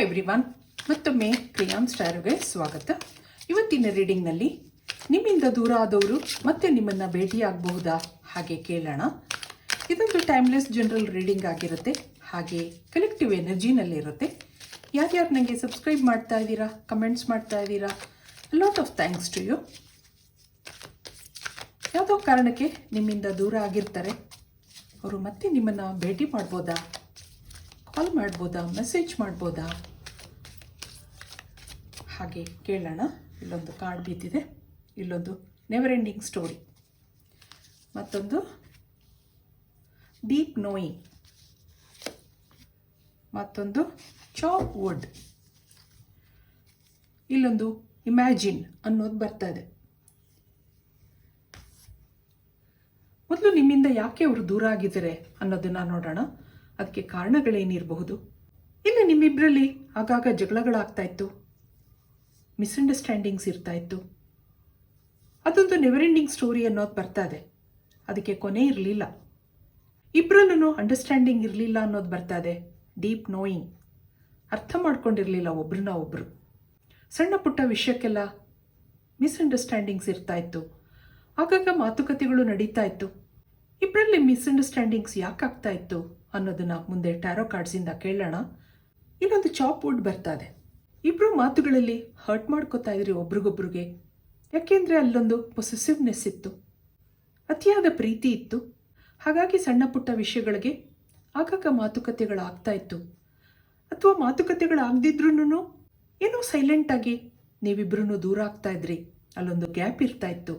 Hi everyone ಮತ್ತೊಮ್ಮೆ ಕ್ರಿಯಾನ್ ಸ್ಟಾರ್ಗೆ ಸ್ವಾಗತ. ಇವತ್ತಿನ ರೀಡಿಂಗ್ನಲ್ಲಿ ನಿಮ್ಮಿಂದ ದೂರ ಆದವರು ಮತ್ತೆ ನಿಮ್ಮನ್ನು ಭೇಟಿಯಾಗಬಹುದಾ? ಹಾಗೆ ಕೇಳೋಣ. ಇದೊಂದು ಟೈಮ್ಲೆಸ್ ಜನರಲ್ ರೀಡಿಂಗ್ ಆಗಿರುತ್ತೆ. ಹಾಗೆ ಕಲೆಕ್ಟಿವ್ ಎನರ್ಜಿನಲ್ಲಿರುತ್ತೆ ಯಾರ್ಯಾರು ನನಗೆ ಸಬ್ಸ್ಕ್ರೈಬ್ ಮಾಡ್ತಾ ಇದ್ದೀರಾ ಕಮೆಂಟ್ಸ್ ಮಾಡ್ತಾ ಇದ್ದೀರಾ lot of thanks to you ಯಾವುದೋ ಕಾರಣಕ್ಕೆ ನಿಮ್ಮಿಂದ ದೂರ ಆಗಿರ್ತಾರೆ. ಅವರು ಮತ್ತೆ ನಿಮ್ಮನ್ನು ಭೇಟಿ ಮಾಡ್ಬೋದಾ? ಕಾಲ್ ಮಾಡ್ಬೋದಾ? ಮೆಸೇಜ್ ಮಾಡ್ಬೋದಾ? ಹಾಗೆ ಕೇಳೋಣ. ಇಲ್ಲೊಂದು ಕಾರ್ಡ್ ಬಿದ್ದಿದೆ. ಇಲ್ಲೊಂದು ನೆವರ್ ಎಂಡಿಂಗ್ ಸ್ಟೋರಿ ಮತ್ತೊಂದು ಡೀಪ್ ನೋಯಿಂಗ್ ಮತ್ತೊಂದು ಚಾಪ್ ವುಡ್ ಇಲ್ಲೊಂದು ಇಮ್ಯಾಜಿನ್ ಅನ್ನೋದು ಬರ್ತಾ ಇದೆ. ಮೊದಲು ನಿಮ್ಮಿಂದ ಯಾಕೆ ಅವರು ದೂರ ಆಗಿದ್ದಾರೆ ಅನ್ನೋದನ್ನ ನೋಡೋಣ. ಅದಕ್ಕೆ ಕಾರಣಗಳೇನಿರಬಹುದು? ಇಲ್ಲ ನಿಮ್ಮಿಬ್ಬರಲ್ಲಿ ಆಗಾಗ ಜಗಳಗಳಾಗ್ತಾ ಇತ್ತು. ಮಿಸ್ಅಂಡರ್ಸ್ಟ್ಯಾಂಡಿಂಗ್ಸ್ ಇರ್ತಾ ಇತ್ತು. ಅದೊಂದು ನೆವರ್ ಎಂಡಿಂಗ್ ಸ್ಟೋರಿ ಅನ್ನೋದು ಬರ್ತಾ ಇದೆ. ಅದಕ್ಕೆ ಕೊನೆ ಇರಲಿಲ್ಲ. ಇಬ್ಬರಲ್ಲೂ ಅಂಡರ್ಸ್ಟ್ಯಾಂಡಿಂಗ್ ಇರಲಿಲ್ಲ ಅನ್ನೋದು ಬರ್ತಾ ಇದೆ. ಡೀಪ್ ನೋಯಿಂಗ್ ಅರ್ಥ ಮಾಡ್ಕೊಂಡಿರಲಿಲ್ಲ ಒಬ್ರನ್ನ ಒಬ್ರು. ಸಣ್ಣ ಪುಟ್ಟ ವಿಷಯಕ್ಕೆಲ್ಲ ಮಿಸ್ಅಂಡರ್ಸ್ಟ್ಯಾಂಡಿಂಗ್ಸ್ ಇರ್ತಾ ಇತ್ತು. ಆಗಾಗ ಮಾತುಕತೆಗಳು ನಡೀತಾ ಇತ್ತು. ಇಬ್ಬರಲ್ಲಿ ಮಿಸ್ಅಂಡರ್ಸ್ಟ್ಯಾಂಡಿಂಗ್ಸ್ ಯಾಕೆ ಆಗ್ತಾ ಇತ್ತು ಅನ್ನೋದನ್ನ ಮುಂದೆ ಟ್ಯಾರೋ ಕಾರ್ಡ್ಸಿಂದ ಕೇಳೋಣ. ಇನ್ನೊಂದು ಚಾಪ್ ವುಡ್ ಬರ್ತಾ ಇದೆ. ಇಬ್ಬರು ಮಾತುಗಳಲ್ಲಿ ಹರ್ಟ್ ಮಾಡ್ಕೋತಾ ಇದ್ರಿ ಒಬ್ರಿಗೊಬ್ರಿಗೆ. ಯಾಕೆಂದ್ರೆ ಅಲ್ಲೊಂದು ಪೊಸೆಸಿವ್ನೆಸ್ ಇತ್ತು. ಅತಿಯಾದ ಪ್ರೀತಿ ಇತ್ತು. ಹಾಗಾಗಿ ಸಣ್ಣ ಪುಟ್ಟ ವಿಷಯಗಳಿಗೆ ಆಗಾಗ ಮಾತುಕತೆಗಳಾಗ್ತಾ ಇತ್ತು. ಅಥವಾ ಮಾತುಕತೆಗಳಾಗದಿದ್ರೂ ಏನೋ ಸೈಲೆಂಟಾಗಿ ನೀವಿಬ್ರು ದೂರ ಆಗ್ತಾ ಇದ್ರಿ. ಅಲ್ಲೊಂದು ಗ್ಯಾಪ್ ಇರ್ತಾ ಇತ್ತು.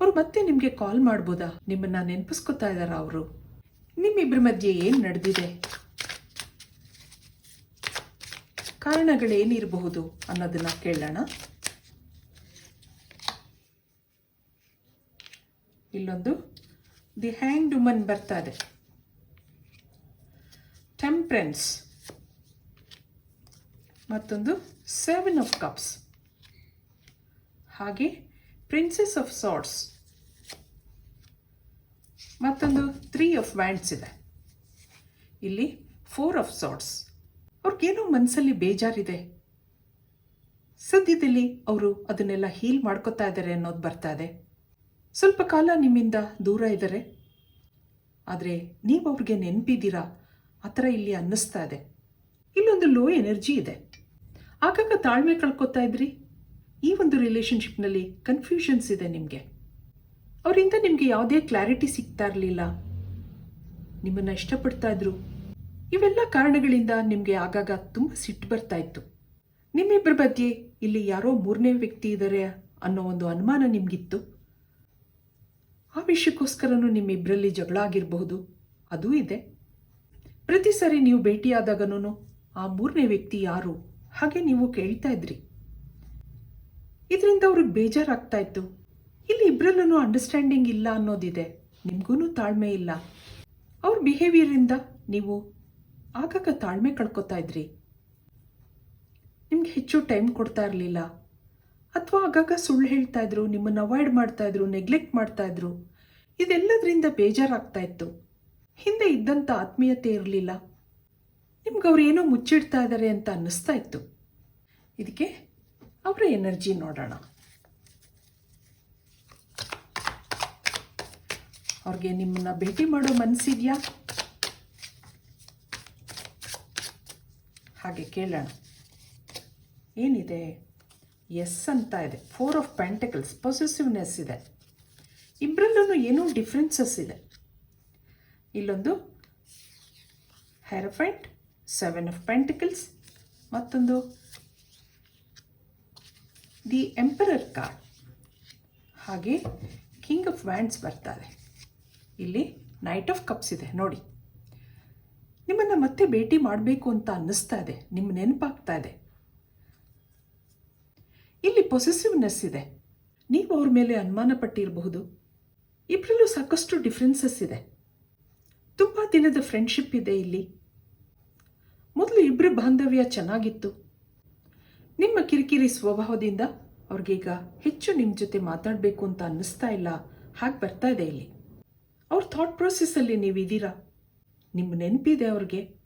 ಅವ್ರು ಮತ್ತೆ ನಿಮಗೆ ಕಾಲ್ ಮಾಡ್ಬೋದಾ? ನಿಮ್ಮನ್ನ ನೆನಪಿಸ್ಕೊತಾ ಇದ್ದಾರಾ ಅವರು? ನಿಮ್ಮಿಬ್ಬರ ಮಧ್ಯೆ ಏನು ನಡೆದಿದೆ? ಕಾರಣಗಳೇನಿರಬಹುದು ಅನ್ನೋದನ್ನ ಕೇಳೋಣ. ಇಲ್ಲೊಂದು, ದಿ ಹ್ಯಾಂಗ್ ವುಮನ್ ಇದೆ ಟೆಂಪ್ರೆನ್ಸ್. ಮತ್ತೊಂದು, ಸೆವೆನ್ ಆಫ್ ಕಪ್ಸ್. ಹಾಗೆ, ಪ್ರಿನ್ಸೆಸ್ ಆಫ್ ಸಾಟ್ಸ್ ಮತ್ತೊಂದು ತ್ರೀ ಆಫ್ ವ್ಯಾಂಡ್ಸ್ ಇದೆ. ಇಲ್ಲಿ, ಫೋರ್ ಆಫ್ ಸಾರ್ಟ್ಸ್ ಅವ್ರಿಗೇನೋ ಮನಸ್ಸಲ್ಲಿ ಬೇಜಾರಿದೆ. ಸದ್ಯದಲ್ಲಿ ಅವರು ಅದನ್ನೆಲ್ಲ ಹೀಲ್ ಮಾಡ್ಕೋತಾ ಇದ್ದಾರೆ ಅನ್ನೋದು ಬರ್ತಾ ಇದೆ. ಸ್ವಲ್ಪ ಕಾಲ ನಿಮ್ಮಿಂದ ದೂರ ಇದ್ದಾರೆ ಆದರೆ ನೀವು ಅವ್ರಿಗೆ ನೆನಪಿದ್ದೀರಾ ಆ ಥರ ಇಲ್ಲಿ ಅನ್ನಿಸ್ತಾ ಇದೆ. ಇಲ್ಲೊಂದು ಲೋ ಎನರ್ಜಿ ಇದೆ. ಆಗಾಗ ತಾಳ್ಮೆ ಕಳ್ಕೊತಾ ಇದ್ರಿ? ಈ ಒಂದು ರಿಲೇಶನ್ಶಿಪ್ನಲ್ಲಿ ಕನ್ಫ್ಯೂಷನ್ಸ್ ಇದೆ ನಿಮಗೆ. ಅವರಿಂದ ನಿಮಗೆ ಯಾವುದೇ ಕ್ಲಾರಿಟಿ ಸಿಗ್ತಾ ಇರಲಿಲ್ಲ. ನಿಮ್ಮನ್ನು ಇಷ್ಟಪಡ್ತಾ ಇದ್ರು. ಇವೆಲ್ಲ ಕಾರಣಗಳಿಂದ ನಿಮಗೆ ಆಗಾಗ ತುಂಬ ಸಿಟ್ಟು ಬರ್ತಾ ಇತ್ತು. ನಿಮ್ಮಿಬ್ಬರ ಬಗ್ಗೆ ಇಲ್ಲಿ ಯಾರೋ ಮೂರನೇ ವ್ಯಕ್ತಿ ಇದ್ದಾರೆ ಅನ್ನೋ ಒಂದು ಅನುಮಾನ ನಿಮಗಿತ್ತು? ಆ ವಿಷಯಕ್ಕೋಸ್ಕರನೂ ನಿಮ್ಮಿಬ್ಬರಲ್ಲಿ ಜಗಳ ಆಗಿರಬಹುದು, ಅದೂ ಇದೆ. ಪ್ರತಿ ಸಾರಿ ನೀವು ಭೇಟಿಯಾದಾಗನೂ ಆ ಮೂರನೇ ವ್ಯಕ್ತಿ ಯಾರು ಹಾಗೆ ನೀವು ಕೇಳ್ತಾ ಇದ್ರಿ. ಇದರಿಂದ ಅವ್ರಿಗೆ ಬೇಜಾರಾಗ್ತಾ ಇತ್ತು. ಇಲ್ಲಿ ಇಬ್ಬರಲ್ಲೂ ಅಂಡರ್ಸ್ಟ್ಯಾಂಡಿಂಗ್ ಇಲ್ಲ ಅನ್ನೋದಿದೆ ನಿಮಗೂ ತಾಳ್ಮೆ ಇಲ್ಲ. ಅವ್ರ ಬಿಹೇವಿಯರಿಂದ ನೀವು ಆಗಾಗ ತಾಳ್ಮೆ ಕಳ್ಕೊತಾ ಇದ್ರಿ? ನಿಮ್ಗೆ ಹೆಚ್ಚು ಟೈಮ್ ಕೊಡ್ತಾ ಇರಲಿಲ್ಲ. ಅಥವಾ ಆಗಾಗ ಸುಳ್ಳು ಹೇಳ್ತಾ ಇದ್ರು, ನಿಮ್ಮನ್ನು ಅವಾಯ್ಡ್ ಮಾಡ್ತಾ ಇದ್ರು ನೆಗ್ಲೆಕ್ಟ್ ಮಾಡ್ತಾ ಇದ್ರು. ಇದೆಲ್ಲದರಿಂದ ಬೇಜಾರಾಗ್ತಾ ಇತ್ತು. ಹಿಂದೆ ಇದ್ದಂಥ ಆತ್ಮೀಯತೆ ಇರಲಿಲ್ಲ. ನಿಮ್ಗೆ ಅವ್ರು ಏನೋ ಮುಚ್ಚಿಡ್ತಾ ಇದ್ದಾರೆ ಅಂತ ಅನ್ನಿಸ್ತಾ ಇತ್ತು. ಇದಕ್ಕೆ ಅವರ ಎನರ್ಜಿ ನೋಡೋಣ. ಅವ್ರಿಗೆ ನಿಮ್ಮನ್ನ ಭೇಟಿ ಮಾಡೋ ಮನಸ್ಸಿದೆಯಾ ಹಾಗೆ ಕೇಳೋಣ. ಏನಿದೆ? ಎಸ್ ಅಂತ ಇದೆ. ಫೋರ್ ಆಫ್ ಪ್ಯಾಂಟಕಲ್ಸ್ ಪೊಸೆಸಿವ್ನೆಸ್ ಇದೆ. ಇಬ್ಬರಲ್ಲೂ ಏನೋ ಡಿಫ್ರೆನ್ಸಸ್ ಇದೆ. ಇಲ್ಲೊಂದು ಹೆರಫೆಂಟ್ ಸೆವೆನ್ ಆಫ್ ಪ್ಯಾಂಟಿಕಲ್ಸ್ ಮತ್ತೊಂದು ದಿ ಎಂಪರರ್ ಕಾರ್ ಹಾಗೆ ಕಿಂಗ್ ಆಫ್ ವ್ಯಾಂಡ್ಸ್ ಬರ್ತಾರೆ ಇಲ್ಲಿ ನೈಟ್ ಆಫ್ ಕಪ್ಸ್ ಇದೆ. ನೋಡಿ. ನಿಮ್ಮನ್ನು ಮತ್ತೆ ಭೇಟಿ ಮಾಡಬೇಕು ಅಂತ ಅನ್ನಿಸ್ತಾ ಇದೆ. ನಿಮ್ಮ ನೆನಪಾಗ್ತಾ ಇದೆ. ಇಲ್ಲಿ ಪೊಸೆಸಿವ್ನೆಸ್ ಇದೆ. ನೀವು ಅವ್ರ ಮೇಲೆ ಅನುಮಾನ ಪಟ್ಟಿರಬಹುದು. ಇಬ್ಬರಲ್ಲೂ ಸಾಕಷ್ಟು ಡಿಫ್ರೆನ್ಸಸ್ ಇದೆ. ತುಂಬ ದಿನದ ಫ್ರೆಂಡ್ಶಿಪ್ ಇದೆ ಇಲ್ಲಿ. ಮೊದಲು ಇಬ್ಬರ ಬಾಂಧವ್ಯ ಚೆನ್ನಾಗಿತ್ತು. ನಿಮ್ಮ ಕಿರಿಕಿರಿ ಸ್ವಭಾವದಿಂದ ಅವ್ರಿಗೀಗ ಹೆಚ್ಚು ನಿಮ್ಮ ಜೊತೆ ಮಾತಾಡಬೇಕು ಅಂತ ಅನ್ನಿಸ್ತಾ ಇಲ್ಲ. ಹಾಗೆ ಬರ್ತಾ ಇದೆ ಇಲ್ಲಿ. ಅವ್ರ ಥಾಟ್ ಪ್ರೊಸೆಸ್ಸಲ್ಲಿ ನೀವಿದ್ದೀರಾ? ನಿಮ್ಮ ನೆನಪಿದೆ ಅವ್ರಿಗೆ.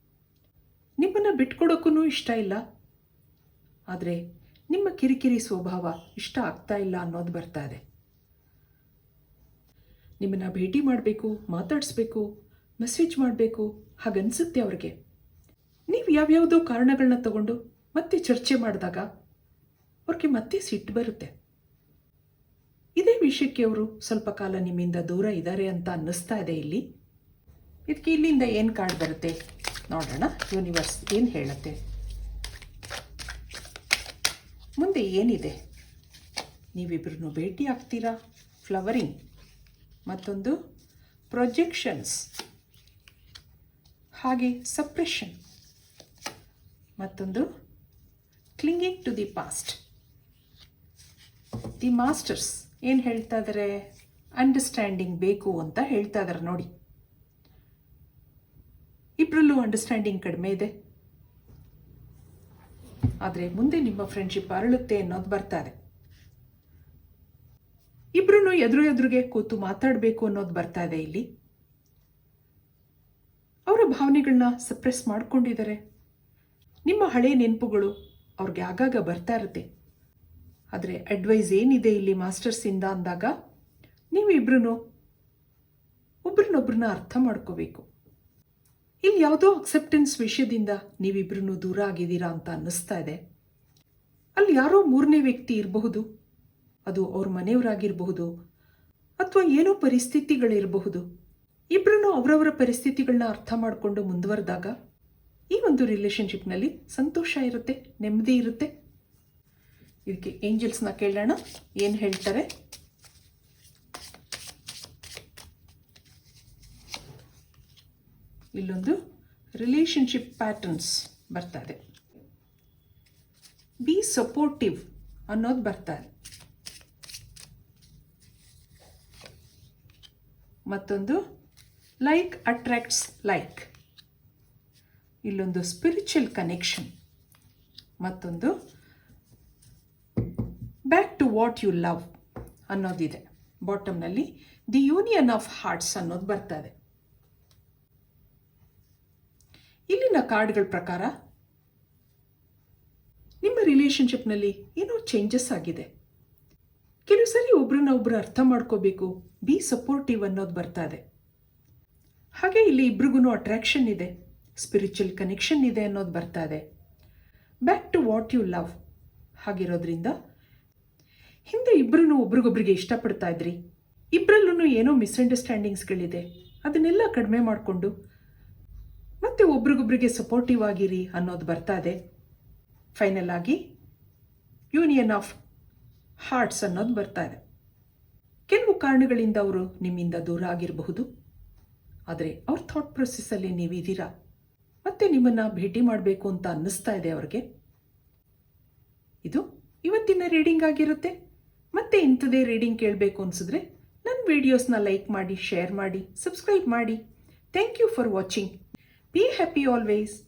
ನಿಮ್ಮನ್ನು ಬಿಟ್ಕೊಡೋಕ್ಕೂ ಇಷ್ಟ ಇಲ್ಲ. ಆದರೆ ನಿಮ್ಮ ಕಿರಿಕಿರಿ ಸ್ವಭಾವ ಇಷ್ಟ ಆಗ್ತಾ ಇಲ್ಲ ಅನ್ನೋದು ಬರ್ತಾ ಇದೆ. ನಿಮ್ಮನ್ನು ಭೇಟಿ ಮಾಡಬೇಕು, ಮಾತಾಡಿಸ್ಬೇಕು ಮೆಸೇಜ್ ಮಾಡಬೇಕು, ಹಾಗನ್ಸುತ್ತೆ ಅವ್ರಿಗೆ. ನೀವು ಯಾವ್ಯಾವುದೋ ಕಾರಣಗಳನ್ನ ತಗೊಂಡು ಮತ್ತೆ ಚರ್ಚೆ ಮಾಡಿದಾಗ ಅವ್ರಿಗೆ ಮತ್ತೆ ಸಿಟ್ಟು ಬರುತ್ತೆ. ಇದೇ ವಿಷಯಕ್ಕೆ ಅವರು ಸ್ವಲ್ಪ ಕಾಲ ನಿಮ್ಮಿಂದ ದೂರ ಇದ್ದಾರೆ ಅಂತ ಅನ್ನಿಸ್ತಾ ಇದೆ ಇಲ್ಲಿ. ಇದಕ್ಕೆ ಇಲ್ಲಿಂದ ಏನು ಕಾರ್ಡ್ ಬರುತ್ತೆ? ನೋಡೋಣ. ಯೂನಿವರ್ಸ್ ಏನು ಹೇಳುತ್ತೆ? ಮುಂದೆ ಏನಿದೆ? ನೀವಿಬ್ಬರನ್ನು ಭೇಟಿ ಆಗ್ತೀರಾ? ಫ್ಲವರಿಂಗ್ ಮತ್ತೊಂದು ಪ್ರೊಜೆಕ್ಷನ್ಸ್ ಹಾಗೆ ಸಪ್ರೆಷನ್ ಮತ್ತೊಂದು clinging to the past the masters ಏನು ಹೇಳ್ತಾ ಇದಾರೆ? ಅಂಡರ್ಸ್ಟ್ಯಾಂಡಿಂಗ್ ಬೇಕು ಅಂತ ಹೇಳ್ತಾ ಇದ್ದಾರೆ ನೋಡಿ. ಇಬ್ಬರಲ್ಲೂ ಅಂಡರ್ಸ್ಟ್ಯಾಂಡಿಂಗ್ ಕಡಿಮೆ ಇದೆ. ಆದರೆ ಮುಂದೆ ನಿಮ್ಮ ಫ್ರೆಂಡ್ಶಿಪ್ ಅರಳುತ್ತೆ ಅನ್ನೋದು ಬರ್ತಾ ಇದೆ ಇಬ್ರು ಎದುರು ಎದುರಿಗೆ ಕೂತು ಮಾತಾಡಬೇಕು ಅನ್ನೋದು ಬರ್ತಾ ಇದೆ ಇಲ್ಲಿ. ಅವರ ಭಾವನೆಗಳನ್ನ ಸಪ್ರೆಸ್ ಮಾಡ್ಕೊಂಡಿದ್ದಾರೆ. ನಿಮ್ಮ ಹಳೆ ನೆನಪುಗಳು ಅವ್ರಿಗೆ ಆಗಾಗ ಬರ್ತಾ ಇರುತ್ತೆ. ಆದರೆ ಅಡ್ವೈಸ್ ಏನಿದೆ ಇಲ್ಲಿ ಮಾಸ್ಟರ್ಸಿಂದ ಅಂದಾಗ ನೀವು ಇಬ್ರು ಒಬ್ರನ್ನೊಬ್ರನ್ನ ಅರ್ಥ ಮಾಡ್ಕೋಬೇಕು. ಇಲ್ಲಿ ಯಾವುದೋ ಅಕ್ಸೆಪ್ಟೆನ್ಸ್ ವಿಷಯದಿಂದ ನೀವಿಬ್ರು ದೂರ ಆಗಿದ್ದೀರಾ ಅಂತ ಅನ್ನಿಸ್ತಾ ಇದೆ. ಅಲ್ಲಿ ಯಾರೋ ಮೂರನೇ ವ್ಯಕ್ತಿ ಇರಬಹುದು, ಅದು ಅವ್ರ ಮನೆಯವರಾಗಿರಬಹುದು, ಅಥವಾ ಏನೋ ಪರಿಸ್ಥಿತಿಗಳಿರಬಹುದು. ಇಬ್ಬರೂ ಅವರವರ ಪರಿಸ್ಥಿತಿಗಳನ್ನ ಅರ್ಥ ಮಾಡಿಕೊಂಡು ಮುಂದುವರೆದಾಗ ಈ ಒಂದು ರಿಲೇಶನ್ಶಿಪ್ನಲ್ಲಿ ಸಂತೋಷ ಇರುತ್ತೆ, ನೆಮ್ಮದಿ ಇರುತ್ತೆ. ಇದಕ್ಕೆ ಏಂಜಲ್ಸ್ನ ಕೇಳೋಣ, ಏನು ಹೇಳ್ತಾರೆ? ಇಲ್ಲೊಂದು ರಿಲೇಶನ್ಶಿಪ್ ಪ್ಯಾಟರ್ನ್ಸ್ ಬರ್ತಾ ಇದೆ ಬಿ ಸಪೋರ್ಟಿವ್ ಅನ್ನೋದು ಬರ್ತಾ ಇದೆ ಮತ್ತೊಂದು ಲೈಕ್ ಅಟ್ರಾಕ್ಟ್ಸ್ ಲೈಕ್ ಇಲ್ಲೊಂದು ಸ್ಪಿರಿಚುವಲ್ ಕನೆಕ್ಷನ್ ಮತ್ತೊಂದು back to what you love ಅನ್ನೋದಿದೆ. ಬಾಟಮ್ನಲ್ಲಿ ದಿ ಯೂನಿಯನ್ ಆಫ್ ಹಾರ್ಟ್ಸ್ ಅನ್ನೋದು ಬರ್ತಾ ಇದೆ ಇಲ್ಲಿನ ಕಾರ್ಡ್ಗಳ ಪ್ರಕಾರ ನಿಮ್ಮ ರಿಲೇಶನ್ಶಿಪ್ನಲ್ಲಿ ಏನೋ ಚೇಂಜಸ್ ಆಗಿದೆ. ಕೆಲವು ಸರಿ ಒಬ್ರನ್ನ ಒಬ್ರು ಅರ್ಥ ಮಾಡ್ಕೋಬೇಕು ಬಿ ಸಪೋರ್ಟಿವ್ ಅನ್ನೋದು ಬರ್ತಾ ಇದೆ. ಹಾಗೆ ಇಲ್ಲಿ ಇಬ್ರಿಗೂ ಅಟ್ರಾಕ್ಷನ್ ಇದೆ ಸ್ಪಿರಿಚುವಲ್ ಕನೆಕ್ಷನ್ ಇದೆ ಅನ್ನೋದು ಬರ್ತಾ ಇದೆ. Back to what you love ಹಾಗಿರೋದ್ರಿಂದ ಹಿಂದೆ ಇಬ್ಬರೂ ಒಬ್ರಿಗೊಬ್ರಿಗೆ ಇಷ್ಟಪಡ್ತಾ ಇದ್ರಿ. ಇಬ್ಬರಲ್ಲೂ ಏನೋ ಮಿಸ್ಅಂಡರ್ಸ್ಟ್ಯಾಂಡಿಂಗ್ಸ್ಗಳಿದೆ ಅದನ್ನೆಲ್ಲ ಕಡಿಮೆ ಮಾಡಿಕೊಂಡು ಮತ್ತೆ ಒಬ್ರಿಗೊಬ್ರಿಗೆ ಸಪೋರ್ಟಿವ್ ಆಗಿರಿ ಅನ್ನೋದು ಬರ್ತಾ ಇದೆ. ಫೈನಲ್ ಆಗಿ ಯೂನಿಯನ್ ಆಫ್ ಹಾರ್ಟ್ಸ್ ಅನ್ನೋದು ಬರ್ತಾ ಇದೆ. ಕೆಲವು ಕಾರಣಗಳಿಂದ ಅವರು ನಿಮ್ಮಿಂದ ದೂರ ಆಗಿರಬಹುದು. ಆದರೆ ಅವ್ರ ಥಾಟ್ ಪ್ರೊಸೆಸ್ಸಲ್ಲಿ ನೀವಿದ್ದೀರಾ ಮತ್ತೆ ನಿಮ್ಮನ್ನು ಭೇಟಿ ಮಾಡಬೇಕು ಅಂತ ಅನ್ನಿಸ್ತಾ ಇದೆ ಅವ್ರಿಗೆ. ಇದು ಇವತ್ತಿನ ರೀಡಿಂಗ್ ಆಗಿರುತ್ತೆ. ಮತ್ತೆ ಇಂಥದೇ ರೀಡಿಂಗ್ ಕೇಳಬೇಕು ಅನಿಸಿದ್ರೆ ನನ್ನ ವಿಡಿಯೋಸ್ನ ಲೈಕ್ ಮಾಡಿ ಶೇರ್ ಮಾಡಿ ಸಬ್ಸ್ಕ್ರೈಬ್ ಮಾಡಿ. Thank you for watching Be happy always.